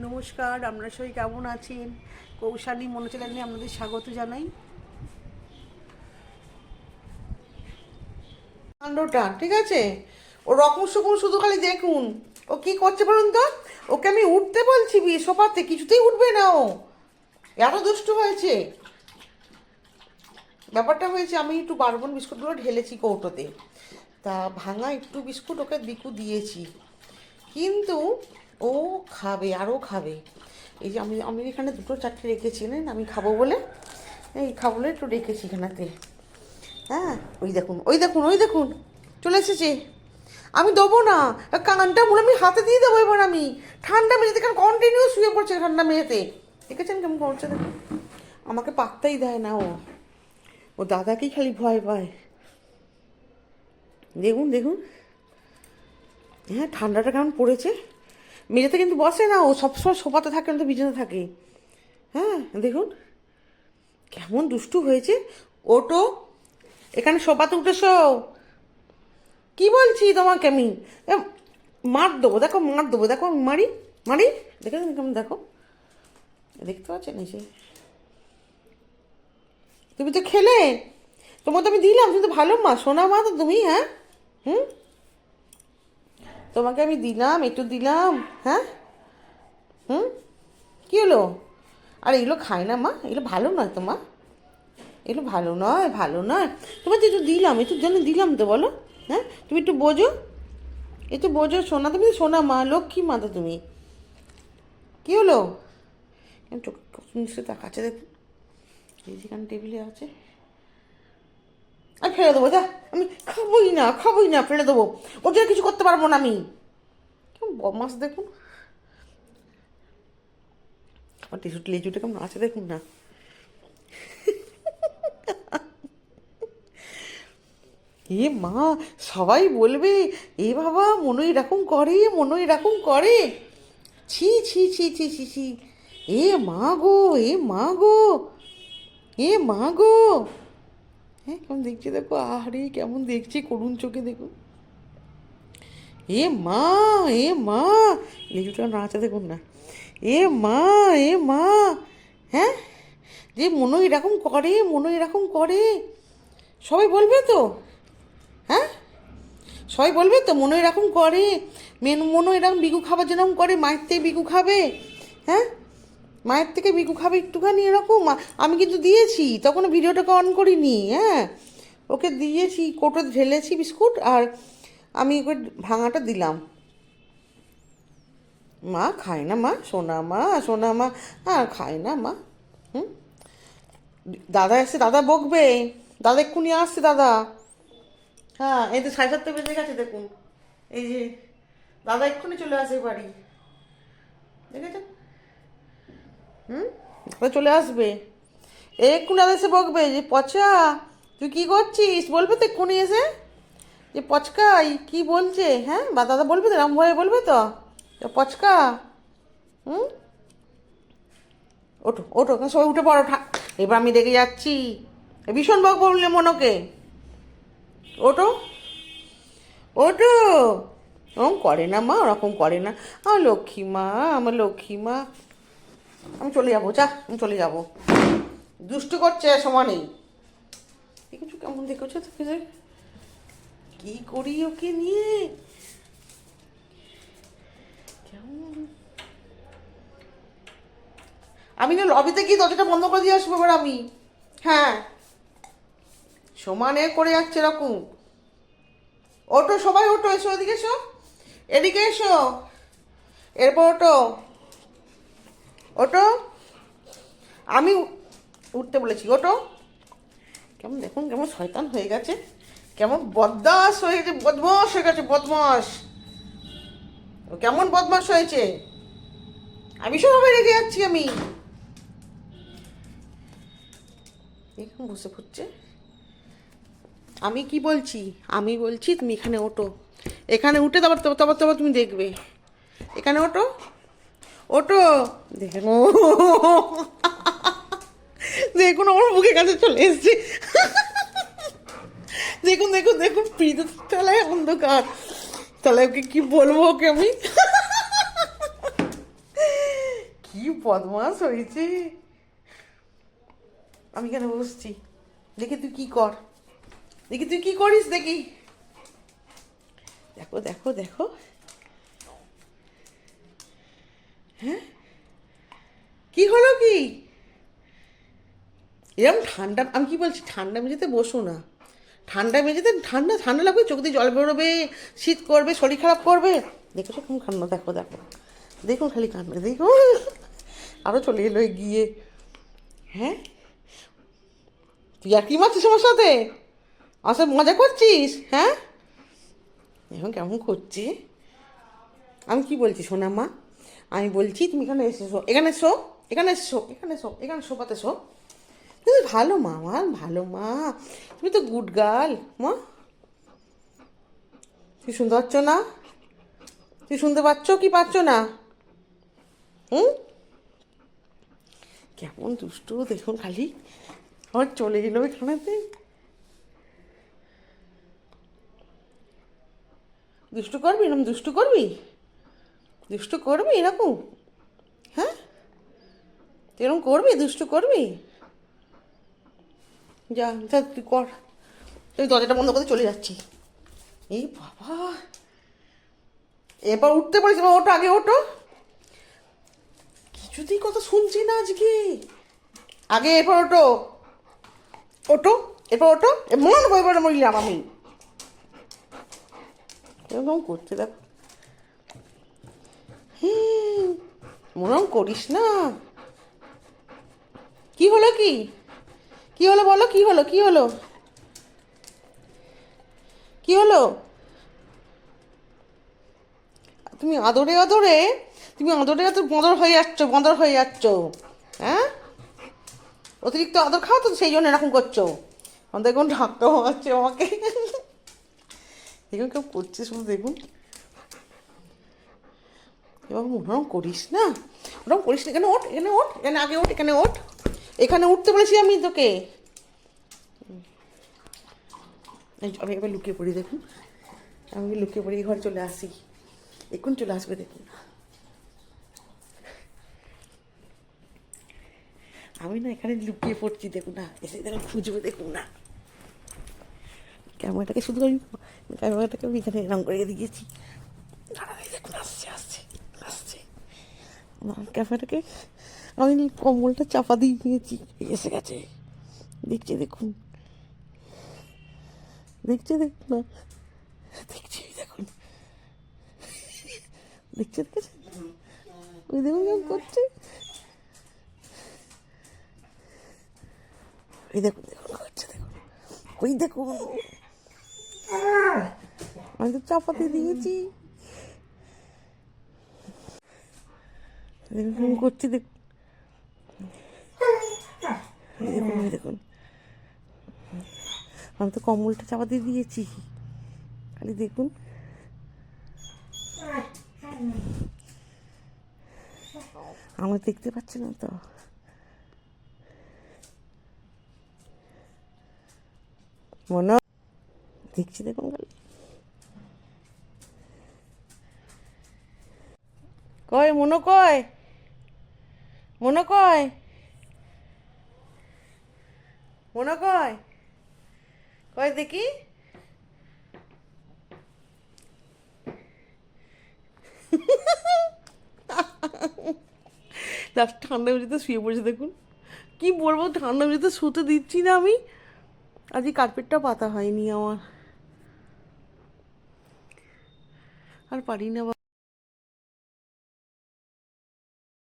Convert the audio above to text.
নমস্কার, আমরা সবাই কেমন আছেন? কৌশালী মনোচলানে আপনাদের স্বাগত জানাই। কাণ্ডটা, ঠিক আছে? ও রকম সকম শুধু খালি দেখুন। ও কি করছে বলুন তো? ওকে আমি উঠতে বলছি বি সোফাতে কিছুতেই উঠবে না ও। এত দুষ্টু হয়েছে। ব্যাপারটা হয়েছে, আমি একটু বারবন বিস্কুটগুলো ঢেলেছি কৌটোতে। তা ভাঙা একটু বিস্কুট ওকে দিকু দিয়েছি। কিন্তু ও খাবে, আরও খাবে। এই যে আমি আমি এখানে দুটো চারটে রেখেছি না আমি খাব বলে। এই খাব বলে একটু রেখেছি এখানেতে। হ্যাঁ? ওই দেখুন ওই দেখুন ওই দেখুন। চলে এসেছে। আমি দেবো না। কানটা মনে আমি হাতে দিয়ে দেবো এবার আমি। ঠান্ডা মেঝেতে কারণ কন্টিনিউ শুয়ে পড়ছে ঠান্ডা মেঝেতে দেখেছেন কেমন করছে? দেখুন। আমাকে পাত্তাই দেয় না ও। ও দাদাকেই খালি ভয় পায়। দেখুন দেখুন। হ্যাঁ ঠান্ডাটা কেমন পড়েছে? মেঝেতে কিন্তু বসে না, ও সবসময় সোফাতে থাকে না তো বিছানা থাকে। হ্যাঁ দেখুন, কেমন দুষ্টু হয়েছে। ওটো, এখানে সোফাতে উঠেছো কি বলছি তোমাকে আমি? মার দেবো, দেখো, মার দেবো, দেখো, মারি মারি, দেখে কেমন, দেখো। দেখতে পাচ্ছেন এসে তুমি তো খেলে। তোমার তো আমি দিলাম, তুমি তো ভালো মা, সোনা মা তো তুমি হ্যাঁ? হুম? তোমাকে আমি দিলাম, একটু দিলাম হ্যাঁ? হুম? কী হলো? আর এগুলো খায় না মা, এগুলো ভালো নয় তো মা। এগুলো ভালো নয় ভালো নয়। তোমার তোমাকে একটু দিলাম, একটু জন্য দিলাম তো বলো হ্যাঁ? তুমি একটু বোঝো একটু বোঝো সোনা, তুমি সোনা মা, লক্ষ্মী মা তো তুমি। কী হলো? চোখ তাকাচ্ছে দেখুন এই যেখানে টেবিলে আছে। আমি ফেলে দেবো, যা। আমি খাবোই না খাবোই না, ফেলে দেবো। ওর জন্য কিছু করতে পারব না আমি। কেমন বদমাস দেখুন। আমার টিসুটি লেজুটা কেমন আছে দেখুন না। এ মা, সবাই বলবে, এ বাবা মনে এরকম করে মনে এরকম করে। ছি ছি ছি ছি ছি ছি। এ মা গো, এ মা গো, এ মা গো। হ্যাঁ কেমন দেখছি দেখো? আহারে, কেমন দেখছি করুণ চোখে দেখুন এ মা এ মা লেজুটা নাচা দেখুন না। এ মা এ মা হ্যাঁ? যে মনো এরকম করে, মনো এরকম করে। সবাই বলবে তো? হ্যাঁ? সবাই বলবে তো মনো এরকম করে? মেন মনো এরকম বিকু খাবার যেরকম করে, মায়ের থেকে বিকু খাবে। হ্যাঁ? মায়ের থেকে বিকু খাবে একটুখানি এরকম? আমি কিন্তু দিয়েছি তখন ভিডিওটাকে অন করিনি হ্যাঁ? ওকে দিয়েছি, কোটো ঢেলেছি বিস্কুট আর আমি ওকে ভাঙাটা দিলাম। মা, খায় না মা? সোনা মা সোনা মা হ্যাঁ খায় না মা। হুম? দাদা এসে, দাদা বকবে। দাদা এক্ষুনি আসছে, দাদা। হ্যাঁ এই তো সাড়ে সাতটা বেজে গেছে, দেখুন। এই যে, দাদা এক্ষুনি চলে আসে বাড়ি। দেখেছেন? হুম? চলে আসবে। এক্ষুনি এসে বকবে যে, পচা, তুই কি করছিস? বলবে তো এক্ষুনি এসে যে পচকাই কি বলছে? হ্যাঁ বা দাদা বলবে তো রাম ভয়ে বলবে তো? পচকা, হুম? ওঠো ওঠো সবাই উঠে পড়ো এবার আমি দেখে যাচ্ছি। ভীষণ বক বললে মনকে। ওটো ওটো ওরকম করে না মা, ওরকম করে না। আমার লক্ষ্মী মা, আমার লক্ষ্মী মা। আমি চলে যাব, যা, আমি চলে যাব। দুষ্টু করছে সমানেই কেমন দেখেছ দেখেছ কি করি ওকে নিয়ে? আমি না লবিতে গিয়ে দরজাটা বন্ধ করে দিয়ে আসব এবার আমি। হ্যাঁ। সমানে করে যাচ্ছে এরকম। ওটো, সবাই ওটো, এসো এদিকে এসো। এদিকে এসো। এরপর ওটো। ওটো, আমি উঠতে বলেছি, ওটো। কেমন দেখুন, কেমন শয়তান হয়ে গেছে, কেমন বদমাস হয়ে গেছে বদমাস হয়ে গেছে বদমাস কেমন বদমাস হয়েছে। আমি সবাই রেগে যাচ্ছি আমি। এখন বসে পড়ছে? আমি কি বলছি? আমি বলছি তুমি এখানে ওঠো। এখানে উঠে তারপর তারপর তারপর তুমি দেখবে। এখানে ওঠো। ওঠো দেখে দেখুন, আমার বুকের কাছে চলে এসছে। দেখুন দেখুন দেখুন তলায় অন্ধকার। তাহলে ওকে কি বলব ওকে আমি? কি বদমাস হয়েছে। আমি কেন বসছি? দেখি তুই কি কর। দেখি তুই কি করিস, দেখি। দেখো দেখো দেখো হ্যাঁ কি হলো কি এরকম ঠান্ডা, আমি কি বলছি, ঠান্ডা মেঝেতে বসো না। ঠান্ডা মেঝেতে ঠান্ডা ঠান্ডা লাগবে, চোখ দিয়ে জল বেরোবে, শীত করবে, শরীর খারাপ করবে। দেখেছ কেমন কান্না দেখো দেখো। দেখুন খালি কান্না, দেখুন। আরও চলে এলো গিয়ে হ্যাঁ? তুই আর কি মারছিস আমার সাথে? সাথে মজা করছিস? হ্যাঁ? এখন কেমন করছি। আমি কি বলছি, সোনা মা? আমি বলছি, তুমি এখানে এসেছ এখানে শো এখানে শো এখানে শো, এখানে সোফাতে শো। তুমি ভালো মা আমার ভালো মা। তুমি তো গুড গার্ল মা। তুই শুনতে পাচ্ছ না? তুই শুনতে পাচ্ছ কি পাচ্ছ না? হুম? কেমন দুষ্টু, দেখুন খালি। আমার চলে গেল এখানেতে দুষ্টু করবি? এরকম দুষ্টু করবি? দুষ্টু করবি এরকম? হ্যাঁ? এরকম করবি? দুষ্টু করবি? যা যা, তুই কর। তুই দরজাটা বন্ধ করে চলে যাচ্ছি। এই বাবা। এবার উঠতে পারিস, এবার ওটো আগে ওটো কিছুতেই কথা শুনছি না আজকে। আগে এরপর ওটো ওটো এরপর ওটো মন বইবার মরিলাম আমি। এরকম করতে দেখো। মরম করিস না। কি হলো কি? কি হলো বলো, কি হলো কি হলো? কি হলো? তুমি আদরে আদরে, তুমি আদরে আদরে বঁদর হয়ে যাচ্ছ, বঁদর হয়ে যাচ্ছ হ্যাঁ? অতিরিক্ত আদর খাও তো, সেই জন্য এরকম করছ। আমাদের দেখুন ঢাকতে হচ্ছে আমাকে। দেখুন কেউ করছে শুধু, দেখুন। এবার ওরকম করিস না? ওরকম করিস না, এখানে ওঠ এখানে ওঠ, এখানে আগে ওঠ, এখানে ওঠ। এখানে উঠতে বলেছি আমি তোকে। আমি এবার লুকিয়ে পড়ি, দেখুন। আমি লুকিয়ে পড়ি ঘরে চলে আসি। এখন চলে আসবে, দেখুন। আমি না এখানে লুকিয়ে পড়ছি, দেখুন না। এসে দেখুন খুঁজবে, দেখুন না। ক্যামেরাটাকে শুধু আমি, ক্যামেরাটাকে আমি এখানে এরম করে দিয়েছি। দেখুন, আসছে আসছে আসছে। ক্যামেরাটাকে আমি কম্বলটা চাপা দিয়ে দিয়েছি। এসে গেছে। দেখছে, দেখুন। দেখছে দেখুন না। দেখছি, দেখুন। দেখছে, দেখেছেন? ওই দেখুন কেমন করছে। ওই দেখুন দেখুন করছে, দেখুন। ওই দেখুন। আমি তো চাপাতে দিয়েছি। দেখুন করছে, দেখুন। দেখুন এই দেখুন আমি তো কম্বলটা চাপা দিয়ে দিয়েছি। খালি দেখুন। আমার দেখতে পাচ্ছে না তো। মনে দেখছি দেখুন খালি। কয় মনো কয় মনো কয় মনো কয়? কয় দেখি। লাস্ট ঠান্ডা মেঝেতে শুয়ে পড়েছে, দেখুন। কি বলব, ঠান্ডা মেঝেতে শুতে দিচ্ছি না আমি। আজ এই কার্পেটটা পাতা হয়নি আমার। আর পারি না।